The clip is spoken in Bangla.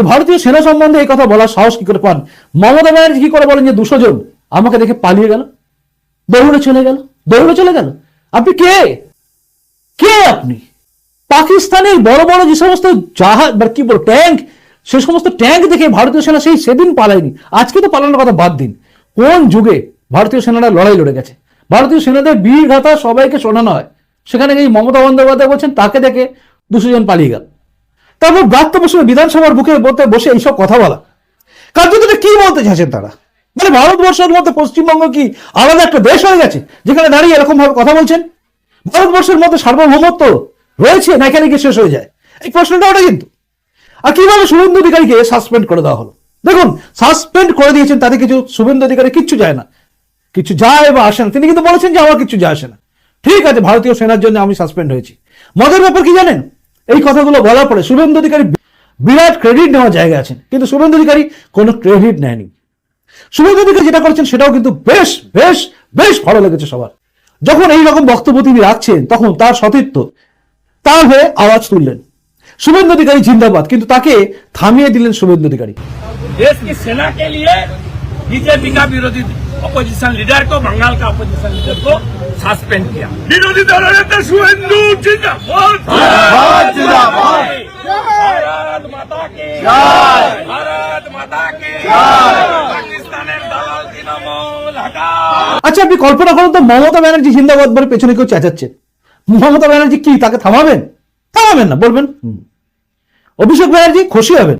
যে ভারতীয় সেনা সম্বন্ধে এই কথা বলার সাহস কি করে পান? মমতা ব্যানার্জি কি করে বলেন যে দুশো জন? আমাকে দেখে পালিয়ে গেল। দৌড়ে চলে গেল। দৌড়ে চলে গেল। আপনি কে? কে আপনি? পাকিস্তানের বড় বড় যে সমস্ত জাহাজ বা কি বলব ট্যাঙ্ক, সে সমস্ত ট্যাঙ্ক দেখে ভারতীয় সেনা সেই সেদিন পালায়নি। আজকে তো পালানোর কথা বাদ দিন। কোন যুগে ভারতীয় সেনারা লড়াই লড়ে গেছে? ভারতীয় সেনাদের বীর গাথা সবাইকে শোনানো হয়। সেখানে এই মমতা বন্দ্যোপাধ্যায় বলছেন, তাকে দেখে দুশো জন পালিয়ে গেল। তারপর ব্রাত্য বসে বিধানসভার বুকে বলতে বসে এইসব কথা বলা। কার্যত কি বলতে চাইছেন তারা? মানে ভারতবর্ষের মধ্যে পশ্চিমবঙ্গ কি আলাদা একটা দেশ হয়ে গেছে, যেখানে দাঁড়িয়ে এরকম ভাবে কথা বলছেন? ভারতবর্ষের মধ্যে সার্বভৌমত্ব রয়েছে না এখানে শেষ হয়ে যায়? এই প্রশ্নটা ওটা কিন্তু। আর কীভাবে শুভেন্দু অধিকারীকে সাসপেন্ড করে দেওয়া হলো? দেখুন, সাসপেন্ড করে দিয়েছেন তাতে কিছু শুভেন্দু অধিকারী কিচ্ছু যায় না। কিছু যায় বা আসে না। তিনি কিন্তু বলেছেন যে আমার কিছু যায় আসে না। ঠিক আছে, ভারতীয় সেনার জন্য আমি সাসপেন্ড হয়েছি। মজার ব্যাপার কি জানেন? এই কথাগুলো বলার পরে শুভেন্দু অধিকারী বিরাট ক্রেডিট নেওয়ার জায়গা আছেন কিন্তু শুভেন্দু অধিকারী কোনো ক্রেডিট নেয়নি শুভেন্দু অধিকারী যেটা করেছেন সেটাও কিন্তু বেশ বেশ বেশ ভালো লেগেছে সবার যখন এই রকম বক্তব্য তিনি রাখছেন তখন তার সতীর্থ তার হয়ে আওয়াজ তুললেন শুভেন্দু অধিকারী জিন্দাবাদ কিন্তু তাকে থামিয়ে দিলেন শুভেন্দু অধিকারী देश की सेना के लिए बीजेपी का विरोधी अपोजिशन लीडर को बंगाल का अपोजिशन लीडर को सस्पेंड किया विरोधी दल नेता शुभेंदु जिंदाबाद আচ্ছা আপনি কল্পনা করুন তো মমতা ব্যানার্জি জিন্দাবাদ বলে পেছনে কেউ চেঁচাচ্ছে। মমতা ব্যানার্জি কি তাকে থামাবেন? থামাবেন না বলবেন। অভিষেক ব্যানার্জি খুশি হবেন।